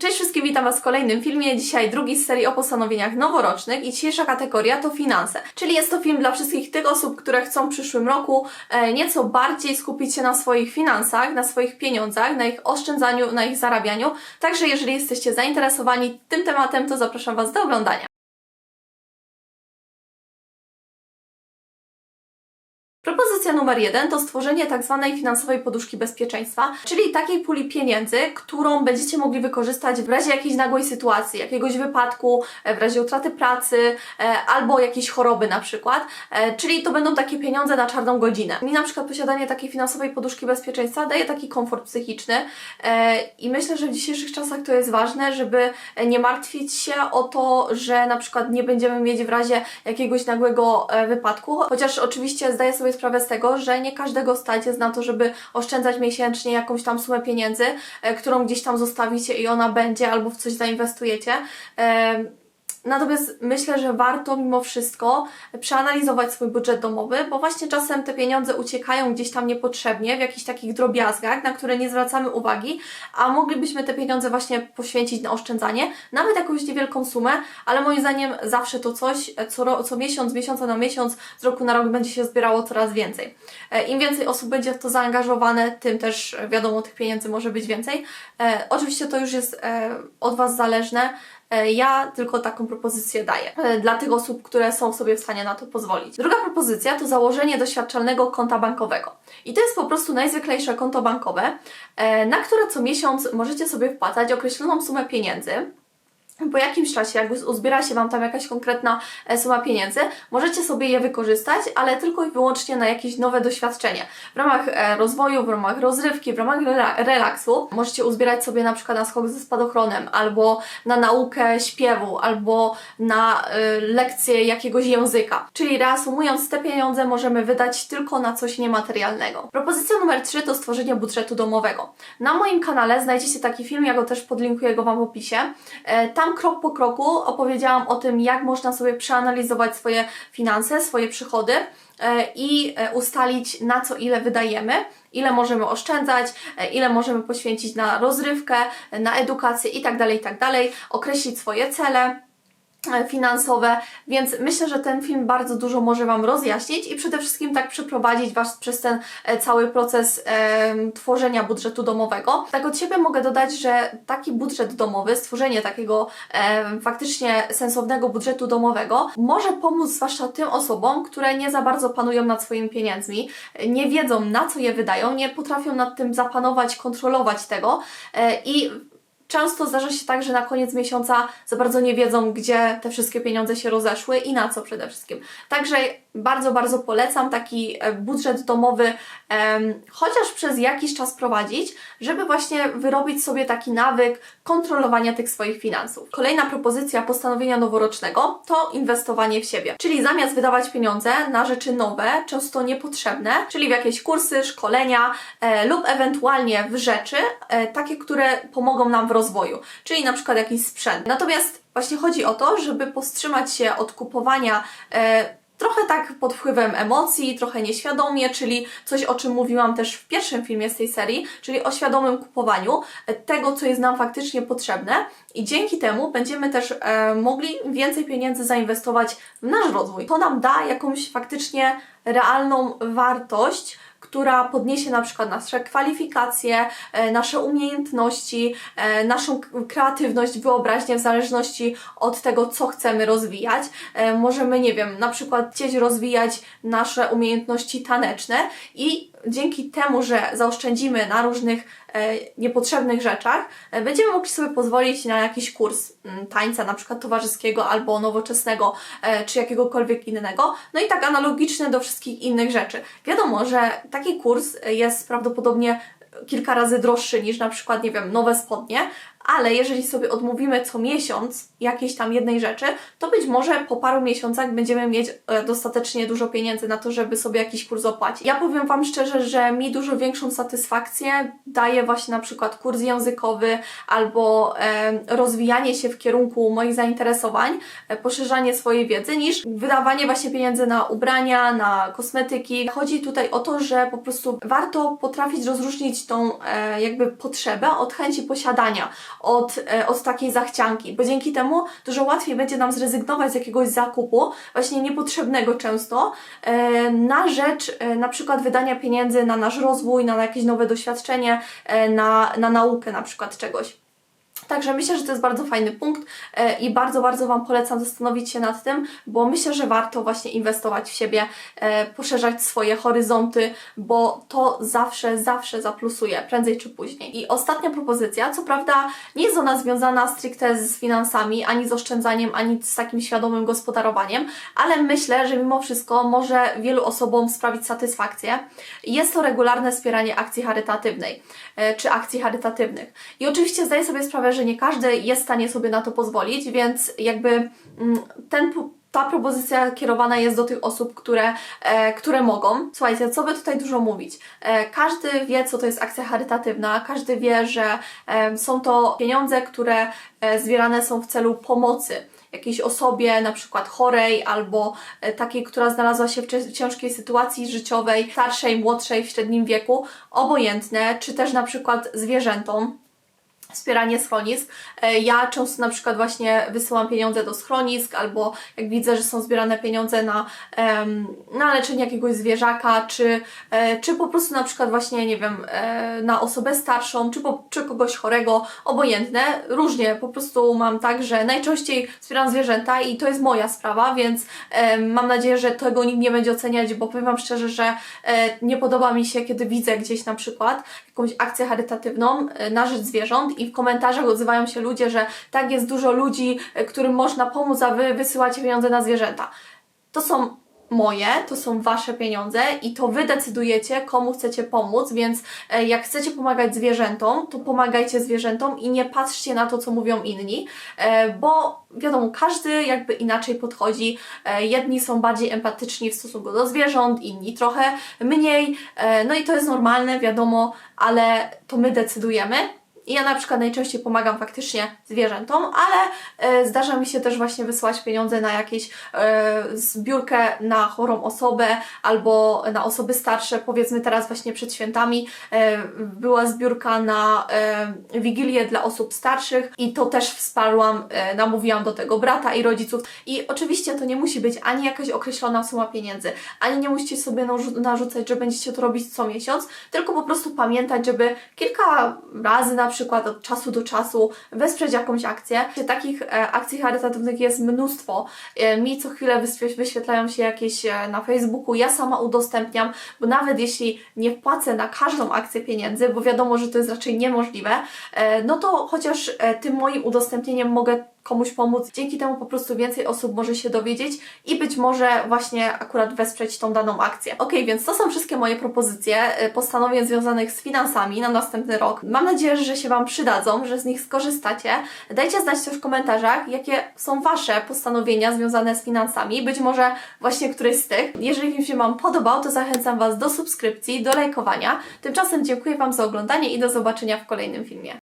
Cześć wszystkim, witam Was w kolejnym filmie. Dzisiaj drugi z serii o postanowieniach noworocznych i dzisiejsza kategoria to finanse. Czyli jest to film dla wszystkich tych osób, które chcą w przyszłym roku e, nieco bardziej skupić się na swoich finansach, na swoich pieniądzach, na ich oszczędzaniu, na ich zarabianiu. Także jeżeli jesteście zainteresowani tym tematem, to zapraszam Was do oglądania. Numer jeden to stworzenie tak zwanej finansowej poduszki bezpieczeństwa, czyli takiej puli pieniędzy, którą będziecie mogli wykorzystać w razie jakiejś nagłej sytuacji, jakiegoś wypadku, e, w razie utraty pracy e, albo jakiejś choroby na przykład. E, Czyli to będą takie pieniądze na czarną godzinę. Mi na przykład posiadanie takiej finansowej poduszki bezpieczeństwa daje taki komfort psychiczny i myślę, że w dzisiejszych czasach to jest ważne, żeby nie martwić się o to, że na przykład nie będziemy mieć w razie jakiegoś nagłego wypadku, chociaż oczywiście zdaję sobie sprawę z tego, że nie każdego stać jest na to, żeby oszczędzać miesięcznie jakąś tam sumę pieniędzy, e, którą gdzieś tam zostawicie i ona będzie albo w coś zainwestujecie. Natomiast myślę, że warto mimo wszystko przeanalizować swój budżet domowy, bo właśnie czasem te pieniądze uciekają gdzieś tam niepotrzebnie, w jakichś takich drobiazgach, na które nie zwracamy uwagi, a moglibyśmy te pieniądze właśnie poświęcić na oszczędzanie, nawet jakąś niewielką sumę, ale moim zdaniem zawsze to coś, co, co miesiąc, miesiąca na miesiąc, z roku na rok będzie się zbierało coraz więcej. E, Im więcej osób będzie w to zaangażowane, tym też e, wiadomo, tych pieniędzy może być więcej. E, oczywiście to już jest od Was zależne. E, Ja tylko taką propozycję daję e, dla tych osób, które są sobie w stanie na to pozwolić. Druga propozycja to założenie doświadczalnego konta bankowego. I to jest po prostu najzwyklejsze konto bankowe, e, na które co miesiąc możecie sobie wpłacać określoną sumę pieniędzy. Po jakimś czasie, jak uzbiera się Wam tam jakaś konkretna e, suma pieniędzy, możecie sobie je wykorzystać, ale tylko i wyłącznie na jakieś nowe doświadczenie. W ramach e, rozwoju, w ramach rozrywki, w ramach rela- relaksu możecie uzbierać sobie na przykład na skok ze spadochronem, albo na naukę śpiewu, albo na e, lekcję jakiegoś języka. Czyli reasumując, te pieniądze możemy wydać tylko na coś niematerialnego. Propozycja numer 3 to stworzenie budżetu domowego. Na moim kanale znajdziecie taki film, ja go też podlinkuję go Wam w opisie. E, Krok po kroku opowiedziałam o tym, jak można sobie przeanalizować swoje finanse, swoje przychody e, i e, ustalić na co ile wydajemy, ile możemy oszczędzać, e, ile możemy poświęcić na rozrywkę, na edukację itd., itd., określić swoje cele finansowe, więc myślę, że ten film bardzo dużo może Wam rozjaśnić i przede wszystkim tak przeprowadzić Was przez ten e, cały proces em, tworzenia budżetu domowego. Tak od siebie mogę dodać, że taki budżet domowy, stworzenie takiego em, faktycznie sensownego budżetu domowego może pomóc zwłaszcza tym osobom, które nie za bardzo panują nad swoimi pieniędzmi, nie wiedzą na co je wydają, nie potrafią nad tym zapanować, kontrolować tego e, i Często zdarza się tak, że na koniec miesiąca za bardzo nie wiedzą, gdzie te wszystkie pieniądze się rozeszły i na co przede wszystkim. Także bardzo, bardzo polecam taki e, budżet domowy, chociaż przez jakiś czas prowadzić, żeby właśnie wyrobić sobie taki nawyk kontrolowania tych swoich finansów. Kolejna propozycja postanowienia noworocznego to inwestowanie w siebie. Czyli zamiast wydawać pieniądze na rzeczy nowe, często niepotrzebne, czyli w jakieś kursy, szkolenia e, lub ewentualnie w rzeczy, e, takie, które pomogą nam w rozwoju, czyli na przykład jakiś sprzęt. Natomiast właśnie chodzi o to, żeby powstrzymać się od kupowania e, trochę tak pod wpływem emocji, trochę nieświadomie, czyli coś o czym mówiłam też w pierwszym filmie z tej serii, czyli o świadomym kupowaniu e, tego, co jest nam faktycznie potrzebne i dzięki temu będziemy też e, mogli więcej pieniędzy zainwestować w nasz rozwój. To nam da jakąś faktycznie realną wartość, która podniesie na przykład nasze kwalifikacje, e, nasze umiejętności, e, naszą kreatywność, wyobraźnię w zależności od tego, co chcemy rozwijać. E, Możemy, nie wiem, na przykład chcieć rozwijać nasze umiejętności taneczne i dzięki temu, że zaoszczędzimy na różnych e, niepotrzebnych rzeczach, e, będziemy mogli sobie pozwolić na jakiś kurs mm, tańca, na przykład towarzyskiego albo nowoczesnego, e, czy jakiegokolwiek innego. No i tak analogiczne do wszystkich innych rzeczy. Wiadomo, że taki kurs jest prawdopodobnie kilka razy droższy niż na przykład, nie wiem, nowe spodnie, ale jeżeli sobie odmówimy co miesiąc jakiejś tam jednej rzeczy, to być może po paru miesiącach będziemy mieć e, dostatecznie dużo pieniędzy na to, żeby sobie jakiś kurs opłacić. Ja powiem Wam szczerze, że mi dużo większą satysfakcję daje właśnie na przykład kurs językowy albo e, rozwijanie się w kierunku moich zainteresowań, e, poszerzanie swojej wiedzy, niż wydawanie właśnie pieniędzy na ubrania, na kosmetyki. Chodzi tutaj o to, że po prostu warto potrafić rozróżnić tą jakby potrzebę od chęci posiadania, od, e, od takiej zachcianki, bo dzięki temu dużo łatwiej będzie nam zrezygnować z jakiegoś zakupu, właśnie niepotrzebnego często, e, na rzecz e, na przykład wydania pieniędzy na nasz rozwój, na jakieś nowe doświadczenie, na, na naukę na przykład czegoś. Także myślę, że to jest bardzo fajny punkt e, i bardzo, bardzo Wam polecam zastanowić się nad tym, bo myślę, że warto właśnie inwestować w siebie, e, poszerzać swoje horyzonty, bo to zawsze, zawsze zaplusuje, prędzej czy później. I ostatnia propozycja, co prawda nie jest ona związana stricte z finansami, ani z oszczędzaniem, ani z takim świadomym gospodarowaniem, ale myślę, że mimo wszystko może wielu osobom sprawić satysfakcję. Jest to regularne wspieranie akcji charytatywnej, e, czy akcji charytatywnych. I oczywiście zdaję sobie sprawę, że nie każdy jest w stanie sobie na to pozwolić, więc jakby mm, ten ta propozycja kierowana jest do tych osób, które, e, które mogą. Słuchajcie, co by tutaj dużo mówić? E, każdy wie, co to jest akcja charytatywna, każdy wie, że e, są to pieniądze, które e, zbierane są w celu pomocy jakiejś osobie, na przykład chorej, albo e, takiej, która znalazła się w ciężkiej sytuacji życiowej, starszej, młodszej, w średnim wieku, obojętne, czy też na przykład zwierzętom wspieranie schronisk. E, Ja często na przykład właśnie wysyłam pieniądze do schronisk, albo jak widzę, że są zbierane pieniądze na, na leczenie jakiegoś zwierzaka, czy, e, czy po prostu na przykład właśnie, nie wiem, e, na osobę starszą, czy, po, czy kogoś chorego, obojętne. Różnie po prostu mam tak, że najczęściej wspieram zwierzęta i to jest moja sprawa, więc mam nadzieję, że tego nikt nie będzie oceniać, bo powiem Wam szczerze, że nie podoba mi się, kiedy widzę gdzieś na przykład jakąś akcję charytatywną na rzecz zwierząt i w komentarzach odzywają się ludzie, że tak jest dużo ludzi, e, którym można pomóc, a Wy wysyłacie pieniądze na zwierzęta. To są moje, to są Wasze pieniądze i to Wy decydujecie, komu chcecie pomóc, więc e, jak chcecie pomagać zwierzętom, to pomagajcie zwierzętom i nie patrzcie na to, co mówią inni, e, bo wiadomo, każdy jakby inaczej podchodzi. Jedni są bardziej empatyczni w stosunku do zwierząt, inni trochę mniej, no i to jest normalne, wiadomo, ale to my decydujemy. I ja na przykład najczęściej pomagam faktycznie zwierzętom, ale e, zdarza mi się też właśnie wysłać pieniądze na jakieś e, zbiórkę na chorą osobę albo na osoby starsze. Powiedzmy teraz właśnie przed świętami e, była zbiórka na e, wigilię dla osób starszych i to też wsparłam, e, namówiłam do tego brata i rodziców. I oczywiście to nie musi być ani jakaś określona suma pieniędzy, ani nie musicie sobie narzu- narzucać, że będziecie to robić co miesiąc, tylko po prostu pamiętać, żeby kilka razy na przykład od czasu do czasu wesprzeć jakąś akcję. Takich e, akcji charytatywnych jest mnóstwo. E, mi co chwilę wyświe- wyświetlają się jakieś e, na Facebooku, ja sama udostępniam, bo nawet jeśli nie wpłacę na każdą akcję pieniędzy, bo wiadomo, że to jest raczej niemożliwe, no to chociaż tym moim udostępnieniem mogę komuś pomóc. Dzięki temu po prostu więcej osób może się dowiedzieć i być może właśnie akurat wesprzeć tą daną akcję. Ok, więc to są wszystkie moje propozycje y, postanowień związanych z finansami na następny rok. Mam nadzieję, że się Wam przydadzą, że z nich skorzystacie. Dajcie znać też w komentarzach, jakie są Wasze postanowienia związane z finansami. Być może właśnie któreś z tych. Jeżeli film się Wam podobał, to zachęcam Was do subskrypcji, do lajkowania. Tymczasem dziękuję Wam za oglądanie i do zobaczenia w kolejnym filmie.